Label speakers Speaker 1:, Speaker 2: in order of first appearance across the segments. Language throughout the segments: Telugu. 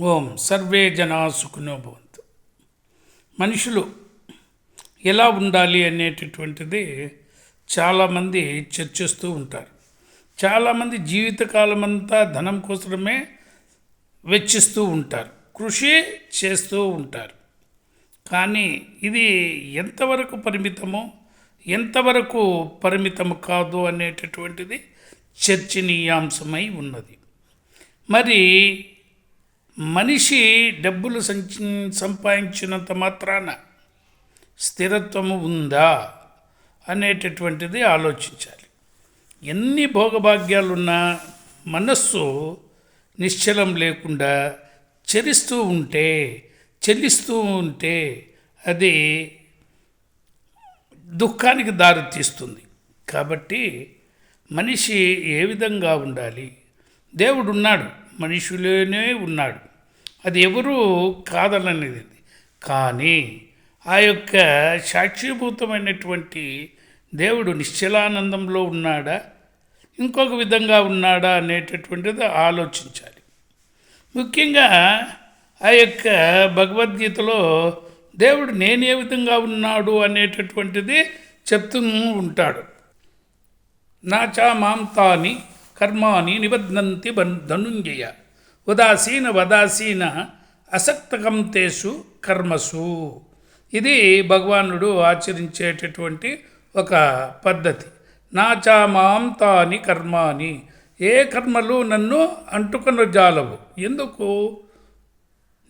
Speaker 1: ఓం సర్వే జనా సుఖినో భవంతు. మనుషులు ఎలా ఉండాలి అనేటటువంటిది చాలామంది చర్చిస్తూ ఉంటారు. చాలామంది జీవితకాలం అంతా ధనం కోసమే వెచ్చిస్తూ ఉంటారు. కృషి చేస్తూ ఉంటారు. కానీ ఇది ఎంతవరకు పరిమితమో ఎంతవరకు పరిమితము కాదు అనేటటువంటిది చర్చనీయాంశమై ఉన్నది. మరి మనిషి డబ్బులు సంచి సంపాదించినంత మాత్రాన స్థిరత్వము ఉందా అనేటటువంటిది ఆలోచించాలి. ఎన్ని భోగభాగ్యాలున్నా మనస్సు నిశ్చలం లేకుండా చరిస్తూ ఉంటే చెల్లిస్తూ ఉంటే అది దుఃఖానికి దారితీస్తుంది కాబట్టి మనిషి ఏ విధంగా ఉండాలి? దేవుడు ఉన్నాడు మనుషులోనే ఉన్నాడు. అది ఎవరూ కాదననేది కానీ ఆ యొక్క సాక్షిభూతమైనటువంటి దేవుడు నిశ్చలానందంలో ఉన్నాడా? ఇంకొక విధంగా ఉన్నాడా అనేటటువంటిది ఆలోచించాలి. ముఖ్యంగా ఆ యొక్క భగవద్గీతలో దేవుడు నేనే విధంగా ఉన్నాడు అనేటటువంటిది చెప్తూ ఉంటాడు. నా చా మాం తాని కర్మాని నిబధ్నంతి బన్- ధనుంజయ. ఉదాసీన వదాసీన అసక్తకం తేషు కర్మసు. ఇది భగవానుడు ఆచరించేటటువంటి ఒక పద్ధతి. నాచా మాం తాని కర్మాని. ఏ కర్మలు నన్ను అంటుకొన జాలవు. ఎందుకు?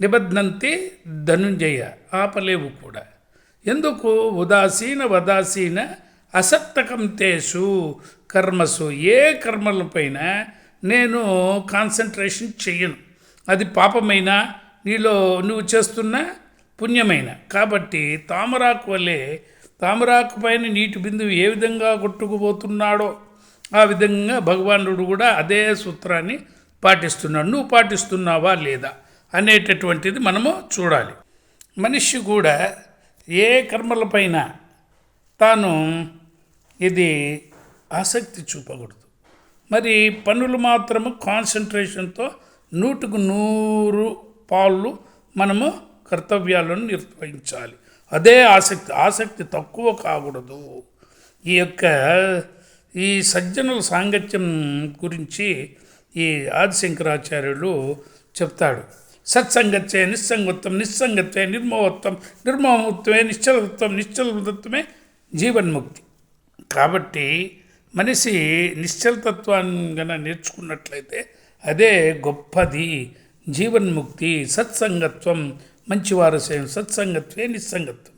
Speaker 1: నిబద్ధంతి ధనుంజయ. ఆపలేవు కూడా. ఎందుకు? ఉదాసీన వదాసీన అసక్తకంతేషు కర్మసు. ఏ కర్మలపైన నేను కాన్సన్ట్రేషన్ చెయ్యను. అది పాపమైనా నీలో నువ్వు చేస్తున్న పుణ్యమైన. కాబట్టి తామరాకు వలె తామరాకు పైన నీటి బిందువు ఏ విధంగా కొట్టుకుపోతున్నాడో ఆ విధంగా భగవానుడు కూడా అదే సూత్రాన్ని పాటిస్తున్నాడు. నువ్వు పాటిస్తున్నావా లేదా అనేటటువంటిది మనము చూడాలి. మనిషి కూడా ఏ కర్మలపైన తాను ఇది ఆసక్తి చూపకూడదు. మరి పనులు మాత్రము కాన్సన్ట్రేషన్తో నూటుకు నూరు పాళ్ళు మనము కర్తవ్యాలను నిర్వహించాలి. అదే ఆసక్తి ఆసక్తి తక్కువ కాకూడదు. ఈ యొక్క ఈ సజ్జనుల సాంగత్యం గురించి ఈ ఆదిశంకరాచార్యులు చెప్తాడు. సత్సంగత్వే నిస్సంగత్వం నిస్సంగత్వే నిర్మోహత్వం నిర్మోహత్వే నిశ్చలత్వం నిశ్చలత్వమే జీవన్ముక్తి. కాబట్టి మనిషి నిశ్చలతత్వాన్ని గన నేర్చుకున్నట్లయితే అదే గొప్పది. జీవన్ముక్తి సత్సంగత్వం మంచివారు సత్సంగత్వే నిస్సంగత్వం.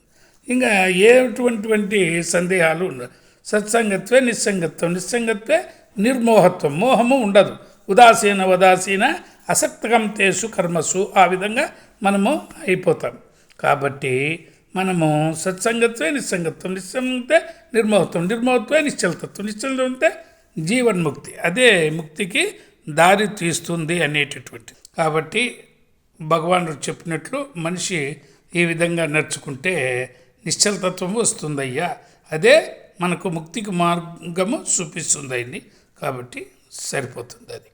Speaker 1: ఇంకా ఏటువంటి సందేహాలు ఉండవు సత్సంగత్వే నిస్సంగత్వం నిస్సంగత్వే నిర్మోహత్వం మోహము ఉండదు. ఉదాసీన ఉదాసీన అసక్తకం తేసు కర్మసు ఆ విధంగా మనము అయిపోతాం. కాబట్టి మనము సత్సంగత్వే నిస్సంగత్వం నిస్సంగతే నిర్మోహత్వం నిర్మోహత్వే నిశ్చలతత్వం నిశ్చలత ఉంటే జీవన్ముక్తి. అదే ముక్తికి దారి తీస్తుంది అనేటటువంటి కాబట్టి భగవానుడు చెప్పినట్లు మనిషి ఈ విధంగా నడుచుకుంటే నిశ్చలతత్వం వస్తుందయ్యా. అదే మనకు ముక్తికి మార్గము చూపిస్తుందండి కాబట్టి సరిపోతుంది అది.